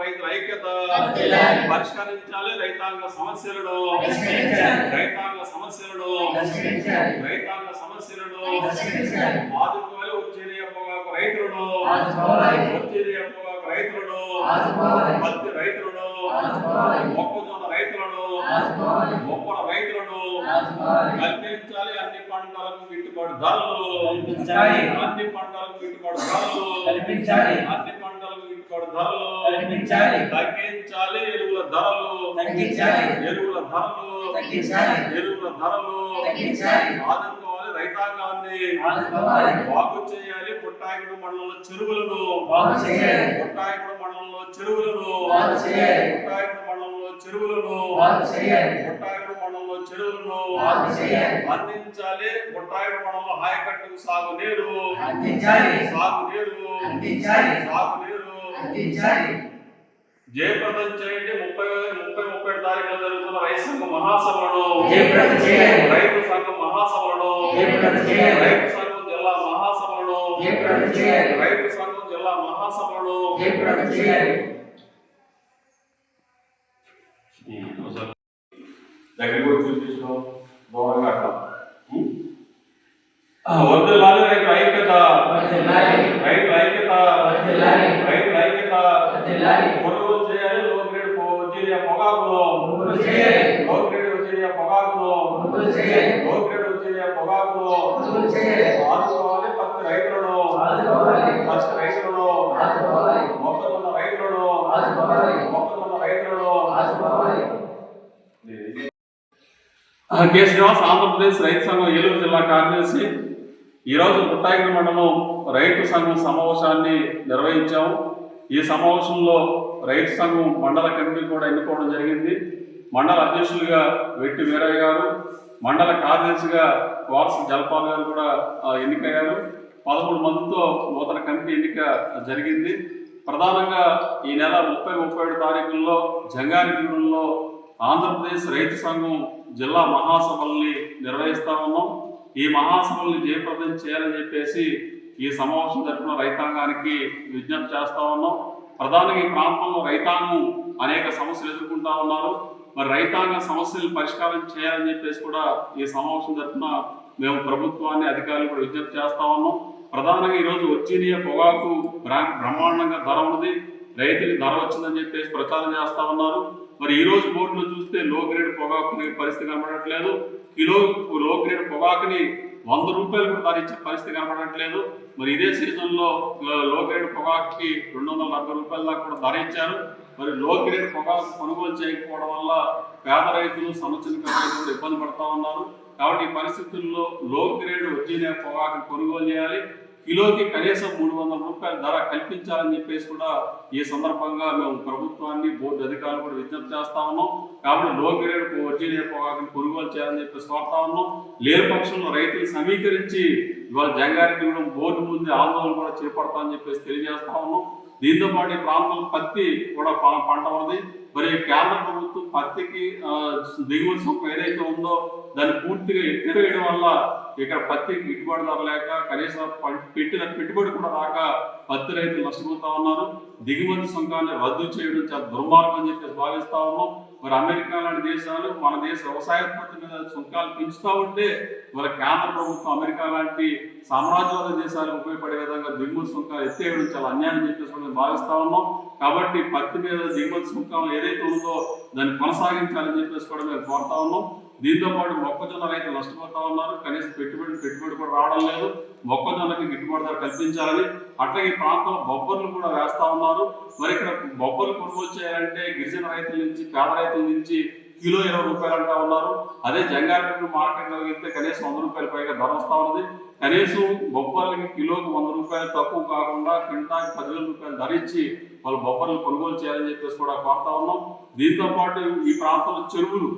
రైతుల ఐక్యత. పరిష్కరించాలి రైతాంగ సమస్యలను. రైతాంగ సమస్యలను. రైతాంగ సమస్యలను. ఆదుకోవాలి వచ్చేది పొగాకు రైతులను. వచ్చేది రైతులను. పత్తి రైతులను. మొక్కజొన్న రైతులను. మొక్కల రైతులను. కల్పించాలి అన్ని పంటలకు గిట్టుబాటు ధరలు. అన్ని పంటలకు గిట్టుబాటు ధరలు. అన్ని ధరలు కల్పించాలి. తగ్గించాలి ఎరువుల ధరలు తగ్గించాలి. ఎరువుల ధరలు తగ్గించాలి. ఎరువుల ధరలు తగ్గించాలి. ఆదుకోవాలి రైతాంగాన్ని. బాగు చేయాలి పుట్టాగిడు మండలంలో చెరువులను బాగు చేయాలి. పుట్టాగిడు మండలంలో చెరువులను బాగు చేయాలి. పుట్టాగిడు మండలంలో చెరువులను బాగు చేయాలి. పుట్టాగిడు మండలంలో చెరువులను బాగు చేయాలి. అందించాలి పుట్టాగిడు మండలంలో హాయకట్టుకు సాగు నీరు అందించాలి. సాగు నీరు అందించాలి. సాగు. జయప్రదం చేయండి ముప్పై ముప్పై ముప్పై తారీఖున జరుగుతున్న రైతు సంఘ మహాసభలను. రైతు సంఘం మహాసభలను. రైతు సంఘం జిల్లా మహాసభలను. రైతు సంఘం జిల్లా మహాసభలను. దగ్గర కూడా చూపించడం అట్లా ఉం? ఆ, వర్ధిల్లాలి రైతు ఐక్యత వర్ధిల్లాలి. రైతు ఐక్యత వర్ధిల్లాలి. రైతు ఐక్యత వర్ధిల్లాలి. కొనుగోలు చేయాలి లో గ్రేడ్ వచ్చే పొగాకును కొనుగోలు చేయాలి. లో గ్రేడ్ వచ్చే పొగాకును కొనుగోలు చేయాలి. లో గ్రేడ్ వచ్చే పొగాకును కొనుగోలు చేయాలి. ఆదుకోవాలి పత్తి రైతులను. పచ్చి రైతులను. మొక్కజొన్న రైతులను. మొక్కజొన్న రైతులను. కె శ్రీనివాస్ ఆంధ్రప్రదేశ్ రైతు సంఘం ఏలూరు జిల్లా కార్యదర్శి. ఈరోజు పుట్టాగిరి మండలం రైతు సంఘం సమావేశాన్ని నిర్వహించాము. ఈ సమావేశంలో రైతు సంఘం మండల కమిటీ కూడా ఎన్నుకోవడం జరిగింది. మండల అధ్యక్షులుగా వెట్టి వీరయ్య గారు మండల కార్యదర్శిగా వారసు జలపాల్ గారు కూడా ఎన్నికయ్యారు. పదమూడు మందితో నూతన కమిటీ ఎన్నిక జరిగింది. ప్రధానంగా ఈ నెల ముప్పై ముప్పై ఏడు తారీఖుల్లో జంగారెడ్డిగూడెంలో ఆంధ్రప్రదేశ్ రైతు సంఘం జిల్లా మహాసభల్ని నిర్వహిస్తా ఉన్నాం. ఈ మహాసభల్ని జయప్రదం చేయాలని చెప్పేసి ఈ సమావేశం జరిపిన రైతాంగానికి విజ్ఞప్తి చేస్తా ఉన్నాం. ప్రధానంగా ఈ ప్రాంతంలో రైతాంగం అనేక సమస్యలు ఎదుర్కొంటా ఉన్నారు. మరి రైతాంగ సమస్యలు పరిష్కారం చేయాలని చెప్పేసి కూడా ఈ సమావేశం జరిపిన మేము ప్రభుత్వాన్ని అధికారులు కూడా విజ్ఞప్తి చేస్తా ఉన్నాం. ప్రధానంగా ఈరోజు వర్జీనియా పొగాకు బ్రహ్మాండంగా ధర ఉన్నది. రైతులకి ధర వచ్చిందని చెప్పేసి ప్రచారం చేస్తా ఉన్నారు. మరి ఈ రోజు బోర్డులో చూస్తే లో గ్రేడ్ పొగాకు పరిస్థితి కనబడట్లేదు కిలో లో గ్రేడ్ పొగాకుని వంద రూపాయలు కూడా ధర ఇచ్చే పరిస్థితి కనబడట్లేదు మరి ఇదే సీజన్లో లో గ్రేడ్ పొగాకుకి రెండు వందల నలభై రూపాయల దాకా కూడా ధర ఇచ్చారు. మరి లో గ్రేడ్ పొగాకు కొనుగోలు చేయకపోవడం వల్ల పేద రైతులు సమస్యలు రైతులు ఇబ్బంది పడతా ఉన్నారు. కాబట్టి ఈ పరిస్థితుల్లో లో గ్రేడ్ వచ్చిన పొగాకు కొనుగోలు చేయాలి. కిలోకి కనీసం మూడు వందల రూపాయల ధర కల్పించాలని చెప్పేసి కూడా ఈ సందర్భంగా మేము ప్రభుత్వాన్ని బోర్డు అధికారులు కూడా విజ్ఞప్తి చేస్తా ఉన్నాం. కాబట్టి లో గ్రేడ్ వర్జీనియా పొగాకుని కొనుగోలు చేయాలని చెప్పేసి కోరుతా ఉన్నాం. లేని పక్షంలో రైతులు సమీకరించి ఇవాళ జంగారెడ్డిగూడెం బోర్డు ముందు ఆందోళన కూడా చేపడతామని చెప్పేసి తెలియజేస్తా ఉన్నాం. దీంతో పాటు ఈ ప్రాంతంలో పత్తి కూడా పంట ఉంది మరి కేంద్ర ప్రభుత్వం పత్తికి దిగుమతి సుంకం ఏదైతే ఉందో దాన్ని పూర్తిగా ఎత్తివేయడం వల్ల ఇక్కడ పత్తికి గిట్టుబాటు ధర లేక కనీసం పెట్టిన పెట్టుబడి కూడా రాక పత్తి రైతులు నష్టపోతా ఉన్నారు. దిగుమతి సుంకాన్ని రద్దు చేయడం చాలా దుర్మార్గం అని చెప్పేసి భావిస్తా ఉన్నాం. మరి అమెరికా లాంటి దేశాలు మన దేశ వ్యవసాయోత్పత్తి మీద సుంకాలు పెంచుతూ ఉంటే మరి కేంద్ర ప్రభుత్వం అమెరికా లాంటి సామ్రాజ్యవాద దేశాలకు ఉపయోగపడే విధంగా దిగుమతి సుంకాలు ఎత్తేయడం చాలా అన్యాయం చెప్పేసి కూడా భావిస్తా ఉన్నాం. కాబట్టి పత్తి మీద దిగుమతి సుంకం ఏదైతే ఉందో దాన్ని కొనసాగించాలని చెప్పేసి కూడా మేము కోరుతా ఉన్నాం. దీంతో పాటు మొక్కజొన్న రైతులు నష్టపోతా ఉన్నారు. కనీసం పెట్టుబడి పెట్టుబడి కూడా రావడం లేదు. మొక్కజొన్నకి గిట్టుబాటు ధర కల్పించాలని అట్లాగే ఈ ప్రాంతంలో బొబ్బర్లు కూడా వేస్తా ఉన్నారు. మరి ఇక్కడ బొబ్బర్లు కొనుగోలు చేయాలంటే గిరిజన రైతుల నుంచి పేద రైతుల నుంచి కిలో ఇరవై రూపాయలు అంటా ఉన్నారు. అదే జంగారెడ్డి మార్కెట్లో వెళ్తే కనీసం వంద రూపాయల పైగా ధర వస్తూ ఉంది. కనీసం బొబ్బర్లకి కిలోకి వంద రూపాయలు తక్కువ కాకుండా క్వింటాకి పదివేల రూపాయలు ధర ఇచ్చి వాళ్ళు బొబ్బర్లు కొనుగోలు చేయాలని చెప్పేసి కూడా కోరుతా ఉన్నాం. దీంతో పాటు ఈ ప్రాంతంలో చెరువులు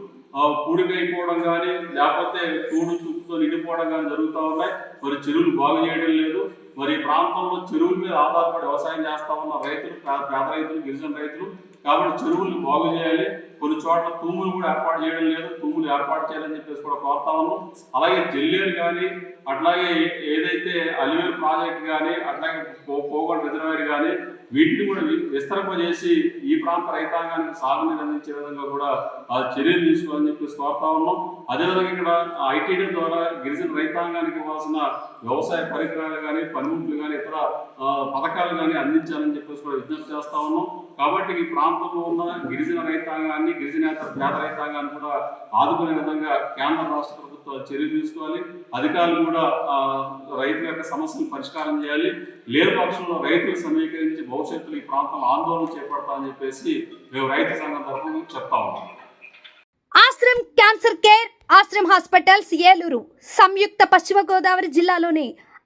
పూడికైపోవడం కానీ లేకపోతే తోడు చూపుతో నిండిపోవడం కానీ జరుగుతూ ఉన్నాయి. మరి చెరువులు బాగు చేయడం లేదు. మరి ఈ ప్రాంతంలో చెరువుల మీద ఆధారపడి వ్యవసాయం చేస్తా ఉన్న రైతులు పేద రైతులు గిరిజన రైతులు కాబట్టి చెరువుల్ని బాగు చేయాలి. కొన్ని చోట్ల తూములు కూడా ఏర్పాటు చేయడం లేదు. తూములు ఏర్పాటు చేయాలని చెప్పేసి కూడా కోరుతా ఉన్నాం. అలాగే జల్లేరు కానీ అట్లాగే ఏదైతే అలివేరు ప్రాజెక్ట్ కానీ అట్లాగే పో- పోగొండ రిజర్వాయర్ కానీ వీటిని కూడా విస్తరింపజేసి ఈ ప్రాంత రైతాంగానికి సాగునీరు అందించే విధంగా కూడా ఆ చర్యలు తీసుకోవాలని చెప్పేసి కోరుతా ఉన్నాం. అదేవిధంగా ఇక్కడ ఐటీడీ ద్వారా గిరిజన రైతాంగానికి ఇవ్వాల్సిన వ్యవసాయ పరికరాలు కానీ పనిముట్లు కానీ ఇతర పథకాలు కానీ అందించాలని చెప్పేసి కూడా విజ్ఞప్తి చేస్తా ఉన్నాం. కాబట్టి ఈ ప్రాంతంలో ఉన్న గిరిజన రైతాంగాన్ని గిరిజన పేద రైతాంగాన్ని కూడా ఆదుకునే విధంగా కేంద్ర రాష్ట్ర ప్రభుత్వాలు చర్యలు తీసుకోవాలి. అధికారులు కూడా రైతుల యొక్క సమస్యలు పరిష్కారం చేయాలి. లేని పక్షంలో రైతులు సమీకరించి భవిష్యత్తులో ఈ ప్రాంతంలో ఆందోళన చేపడతామని చెప్పేసి మేము రైతు సంఘం తరఫున చెప్తా ఉన్నాం. Ashram cancer care Ashram hospitals Eluru సంయుక్త పశ్చిమ గోదావరి జిల్లాలోని